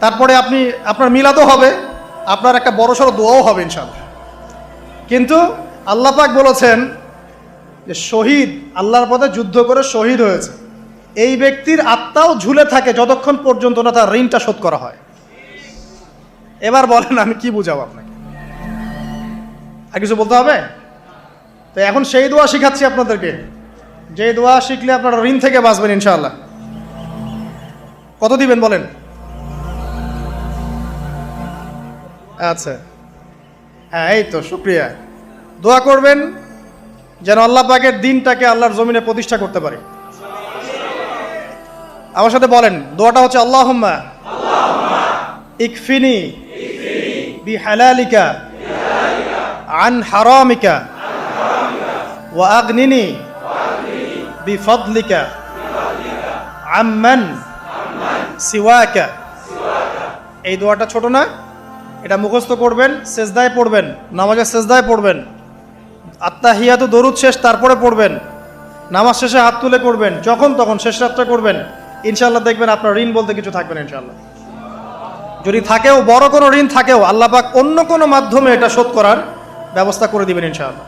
তারপরে আপনি, আপনার মিলাদও হবে, আপনার একটা বড় সড়ো দোয়াও হবে ইনশাল্লাহ কিন্তু আল্লাহ পাক বলেছেন যে শহীদ, আল্লাহর পথে যুদ্ধ করে শহীদ হয়েছে। এই ব্যক্তির আত্মাও ঝুলে থাকে যতক্ষণ পর্যন্ত না তার ঋণটা শোধ করা হয়। এবার বলেন, আমি কি বুঝাবো আপনাকে? আর কিছু বলতে হবে? তো এখন সেই দোয়া শিখাচ্ছি আপনাদেরকে। যে দোয়া শিখলে আপনারা ঋণ থেকে বাঁচবেন ইনশাআল্লাহ। কত দিবেন বলেন? আচ্ছা হ্যাঁ এই তো শুক্রিয়া দোয়া করবেন যেন আল্লাহ পাকের দিনটাকে আল্লাহর জমিনে প্রতিষ্ঠা করতে পারে। আমার সাথে বলেন, দোয়াটা হচ্ছে আল্লাহ ইকফিনি বি হালালিকা আন হারামিকা। ওয়া আগনিনি বি ফদলিকা আম্মান সিওয়াকা। এই দোয়াটা ছোট না? এটা মুখস্থ করবেন সেজদায় পড়বেন, নামাজের সেজদায় পড়বেন। আত্মা আত্মাহিয়াত দরুদ শেষ, তারপরে পড়বেন। নামাজ শেষে হাত তুলে করবেন যখন তখন শেষ রাত্রে করবেন। ইনশাল্লাহ দেখবেন আপনার ঋণ বলতে কিছু থাকবে না ইনশাল্লাহ যদি থাকেও, বড় কোনো ঋণ থাকেও আল্লাপাক অন্য কোনো মাধ্যমে এটা শোধ করার ব্যবস্থা করে দিবেন ইনশাআল্লাহ।